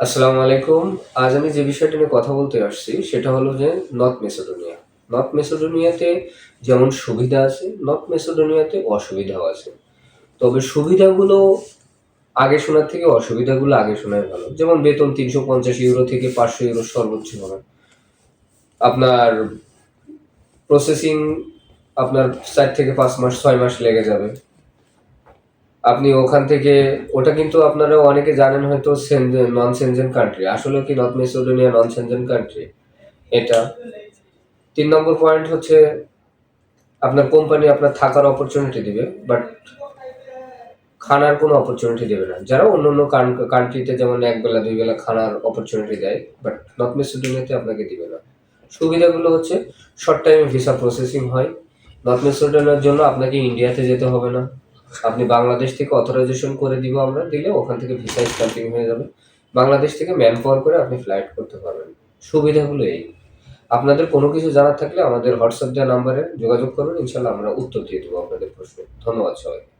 আসসালামু আলাইকুম। আজ আমি যে বিষয়টা নিয়ে কথা বলতে আসছি, সেটা হলো যে নর্থ মেসোডোনিয়া নর্থ মেসোডোনিয়াতে যেমন সুবিধা আছে, নর্থ মেসোডোনিয়াতে অসুবিধাও আছে। তবে সুবিধাগুলো আগে শোনার থেকে অসুবিধাগুলো আগে শোনাই ভালো। যেমন বেতন তিনশো পঞ্চাশ ইউরো থেকে পাঁচশো ইউরো সর্বোচ্চ হবে। আপনার প্রসেসিং আপনার চার থেকে পাঁচ মাস, ছয় মাস লেগে যাবে। আপনি ওখান থেকে, ওটা কিন্তু আপনারা অনেকে জানেন হয়তো নন সেনজেন কান্ট্রি আসলে কি north Macedonia non Schengen country এটা। তিন নম্বর পয়েন্ট হচ্ছে, আপনার কোম্পানি আপনার থাকার অপরচুনিটি দেবে বাট খানার কোনো অপরচুনিটি দেবে না। যারা অন্য অন্য কান্ট্রিতে যেমন এক বেলা, দুই বেলা খানার অপরচুনিটি দেয় বাট নর্থ মেসোডোনিয়াতে আপনাকে দিবে না। সুবিধাগুলো হচ্ছে শর্ট টাইমে ভিসা প্রসেসিং হয়। নর্থ মেসোডোনিয়ার জন্য আপনাকে ইন্ডিয়াতে যেতে হবে না। আপনি বাংলাদেশ থেকে অথরাইজেশন করে দিব আমরা, দিলে ওখান থেকে ভিসা স্টাম্পিং হয়ে যাবে। বাংলাদেশ থেকে ম্যান পাওয়ার করে আপনি ফ্লাইট করতে পারবেন। সুবিধাগুলো এই। আপনাদের কোনো কিছু জানার থাকলে আমাদের হোয়াটসঅ্যাপ দেওয়া নাম্বারে যোগাযোগ করুন, ইনশাল্লাহ আমরা উত্তর দিয়ে দেবো আপনাদের প্রশ্নে ধন্যবাদ সবাই